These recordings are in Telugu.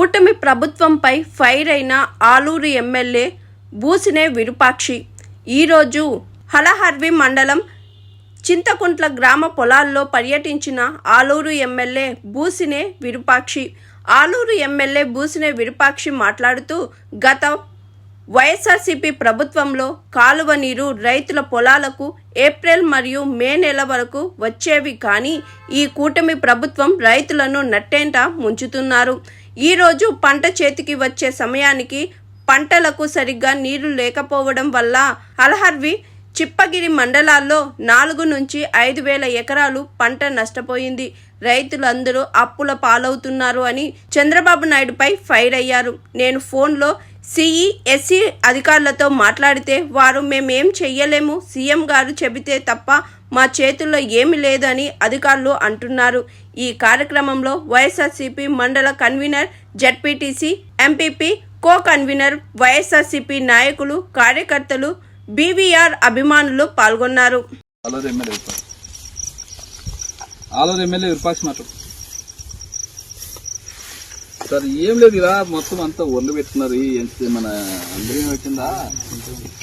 కూటమి ప్రభుత్వంపై ఫైర్ అయిన ఆలూరు ఎమ్మెల్యే బూసినే విరూపాక్షి. ఈరోజు హలహర్వి మండలం చింతకుంట్ల గ్రామ పొలాల్లో పర్యటించిన ఆలూరు ఎమ్మెల్యే బూసినే విరూపాక్షి. ఆలూరు ఎమ్మెల్యే బూసినే విరూపాక్షి మాట్లాడుతూ గత వైఎస్ఆర్సీపీ ప్రభుత్వంలో కాలువ నీరు రైతుల పొలాలకు ఏప్రిల్ మరియు మే నెల వరకు వచ్చేవి కానీ ఈ కూటమి ప్రభుత్వం రైతులను నట్టేంట ముంచుతున్నారు. ఈరోజు పంట చేతికి వచ్చే సమయానికి పంటలకు సరిగ్గా నీరు లేకపోవడం వల్ల అలహర్వి చిప్పగిరి మండలాల్లో నాలుగు నుంచి ఐదు వేల ఎకరాలు పంట నష్టపోయింది. రైతులందరూ అప్పుల పాలవుతున్నారు అని చంద్రబాబు నాయుడుపై ఫైర్ అయ్యారు. నేను ఫోన్లో సిఈ ఎస్సీ అధికారులతో మాట్లాడితే వారు మేమేం చెయ్యలేము సీఎం గారు చెబితే తప్ప మా చేతుల్లో ఏమి లేదని అధికారులు అంటున్నారు. ఈ కార్యక్రమంలో వైఎస్ఆర్సీపీ మండల convener ZPTC MPP co convener YSRCP నాయకులు కార్యకర్తలు బీవీఆర్ అభిమానులు పాల్గొన్నారు. ఆలూరు ఎమ్మెల్యే ఆలూరు ఎమ్మెల్యే విరూపాక్ష మాట్లాడు. సార్ ఏం లేదు ఇలా మొత్తం అంతా ఒళ్ళు పెట్టుకున్నారు. మన అందరికీ వచ్చిందా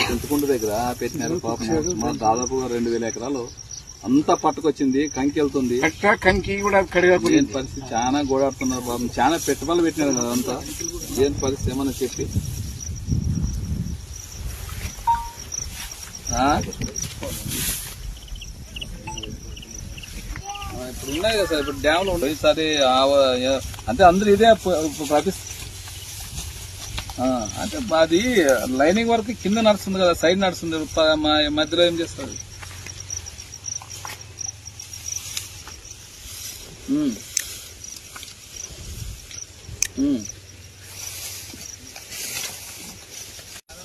చింతకుంట దగ్గర పెట్టినారు పాపం. దాదాపుగా రెండు వేల ఎకరాలు అంతా పట్టుకొచ్చింది కంకి వెళ్తుంది. కంకి కూడా ఏం పరిస్థితి? చాలా గోడాడుతున్నారు పాపం. చాలా పెట్టుబడులు పెట్టినారు కదా అంతా. ఏం పరిస్థితి? ఏమన్నా చెప్పి. ఇప్పుడు ఉన్నాయి కదా సార్. ఇప్పుడు డ్యామ్లు ఉండవు ఈసారి అంటే అందరూ ఇదే ప్రతి అంటే అది లైనింగ్ వరకు కింద నడుస్తుంది కదా సైడ్ నడుస్తుంది. మధ్యలో ఏం చేస్తారు?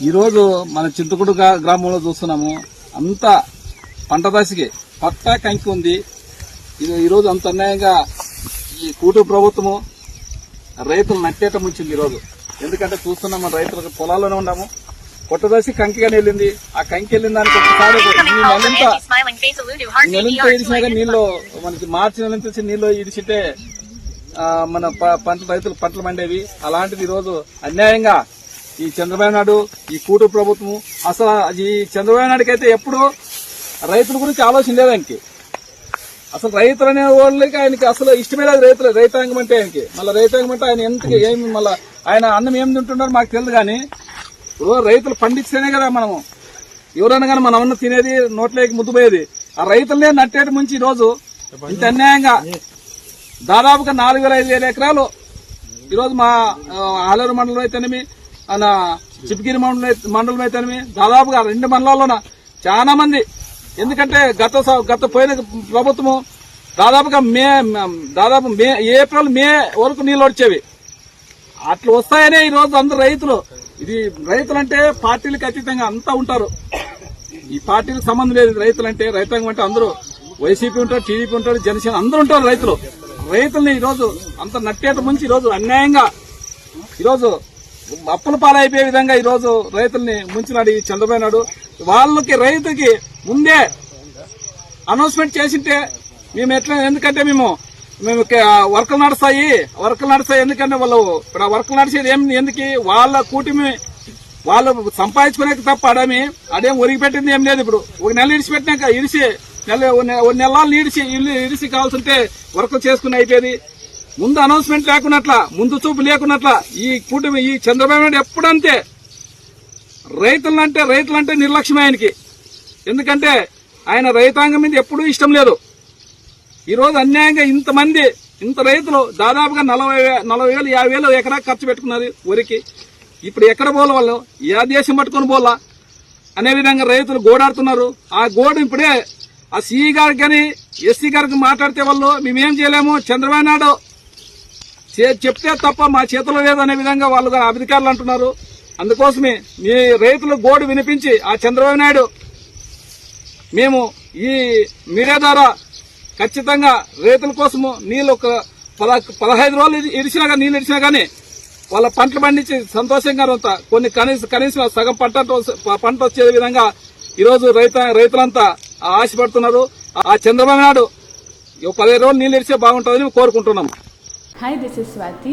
ఈరోజు మన చింతకుడు గ్రామంలో చూస్తున్నాము. అంతా పంట దశకి పట్టా కంకి ఉంది. ఇది ఈరోజు అంత అన్యాయంగా ఈ కూటమి ప్రభుత్వము రైతులు నట్టేట ముంచింది ఈరోజు. ఎందుకంటే చూస్తున్నాం మన రైతులకు పొలాల్లోనే ఉన్నాము. కొట్ట దశకి కంకిగానే వెళ్ళింది. ఆ కంకి వెళ్ళిన దానికి ఒకసారి నెలంతా నీళ్ళు మనకి మార్చి వచ్చి నీళ్ళు ఇడిచితే మన పంట రైతులు పంటలు పండేవి. అలాంటిది ఈరోజు అన్యాయంగా ఈ చంద్రబాబు నాయుడు ఈ కూటు ప్రభుత్వం అసలు ఈ చంద్రబాబు నాయుడుకి అయితే ఎప్పుడు రైతుల గురించి ఆలోచన లేదు ఆయనకి. అసలు రైతులు అనే వాళ్ళకి ఆయనకి అసలు ఇష్టమే లేదు రైతులు రైతాంగం అంటే ఆయనకి. మళ్ళీ రైతాంగం అంటే ఆయన ఎందుకు ఏమి మళ్ళీ ఆయన అన్నం ఏం తింటున్నారో మాకు తెలియదు కానీ ఇప్పుడు రైతులు పండిస్తేనే కదా మనము. ఎవరైనా కానీ మనం అన్న తినేది నోట్లోకి ముద్దుపోయేది. ఆ రైతులనే నట్టేటి ముంచి ఈరోజు ఇంత అన్యాయంగా దాదాపుగా నాలుగు వేల ఐదు వేల ఎకరాలు ఈరోజు మా ఆలూరు మండలం అయితేనేమి మన చిపిగిరి మండలం అయితే- మండలం అయితేనేమి దాదాపుగా రెండు మండలాల్లోన చాలా మంది ఎందుకంటే గత స- గత పోయిన ప్రభుత్వము దాదాపుగా మే దాదాపు మే ఏప్రిల్ మే వరకు నీళ్ళు వచ్చేవి. అట్లా వస్తాయనే ఈ రోజు అందరు రైతులు. ఇది రైతులంటే పార్టీలకు అతీతంగా అంతా ఉంటారు. ఈ పార్టీలకు సంబంధం లేదు రైతులంటే. రైతాంగం అంటే అందరూ వైసీపీ ఉంటారు టీడీపీ ఉంటారు జనసేన అందరూ ఉంటారు రైతులు. రైతుల్ని ఈరోజు అంత నట్టేట ముంచి ఈరోజు అన్యాయంగా ఈరోజు అప్పుల పాలైపోయే విధంగా ఈరోజు రైతుల్ని ముంచినాడు ఈ చంద్రబాబు నాయుడు. వాళ్ళకి రైతుకి ముందే అనౌన్స్మెంట్ చేసింటే మేము ఎట్లా ఎందుకంటే మేము మేము వర్కలు నడుస్తాయి వర్కలు నడుస్తాయి ఎందుకంటే వాళ్ళు ఇప్పుడు ఆ వర్కలు నడిచేది ఏం ఎందుకు వాళ్ళ కూటమి వాళ్ళు సంపాదించుకునే తప్ప అడమి అదేం ఒరిగి పెట్టింది ఏం లేదు ఇప్పుడు. ఒక నెల ఇడిచిపెట్టినాక ఇడిచి నెల ఒక నెలలు ఇడిచి ఇల్లు ఇడిచి కావాల్సింటే వర్క్ చేసుకుని అయిపోయేది. ముందు అనౌన్స్మెంట్ లేకున్నట్ల ముందు చూపు లేకున్నట్ల ఈ కూటమి ఈ చంద్రబాబు నాయుడు ఎప్పుడంతే రైతులంటే రైతులంటే నిర్లక్ష్యం ఆయనకి. ఎందుకంటే ఆయన రైతాంగం మీద ఎప్పుడూ ఇష్టం లేదు. ఈరోజు అన్యాయంగా ఇంతమంది ఇంత రైతులు దాదాపుగా నలభై నలభై వేలు యాభై వేలు ఎకరా ఖర్చు పెట్టుకున్నారు వరికి. ఇప్పుడు ఎక్కడ పోల వాళ్ళు? ఏ దేశం పట్టుకొని పోలా అనే విధంగా రైతులు గోడాడుతున్నారు. ఆ గోడు ఇప్పుడే ఆ సిఈ గారికి కానీ ఎస్సీ గారికి మాట్లాడితే వాళ్ళు మేమేం చేయలేము చంద్రబాబు నాయుడు చే- చెప్తే తప్ప మా చేతిలో లేదనే విధంగా వాళ్ళు అధికారులు అంటున్నారు. అందుకోసమే మీ రైతులు గోడు వినిపించి ఆ చంద్రబాబు నాయుడు మేము ఈ మీడియా ద్వారా ఖచ్చితంగా రైతుల కోసము నీళ్ళు ఒక పద పదహైదు రోజులు ఇడిచినా కానీ నీళ్ళు ఇడిచినా కానీ వాళ్ళ పంటలు పండించి సంతోషంగా ఉంత కొన్ని కనీస కనీసం సగం పంట పంట వచ్చే విధంగా ఈరోజు రైత రైతులంతా ఆశపడుతున్నారు. ఆ చంద్రబాబు నాయుడు పదిహేను రోజులు నీళ్ళు ఇడిచే బాగుంటుందని కోరుకుంటున్నాం hi this is Swathi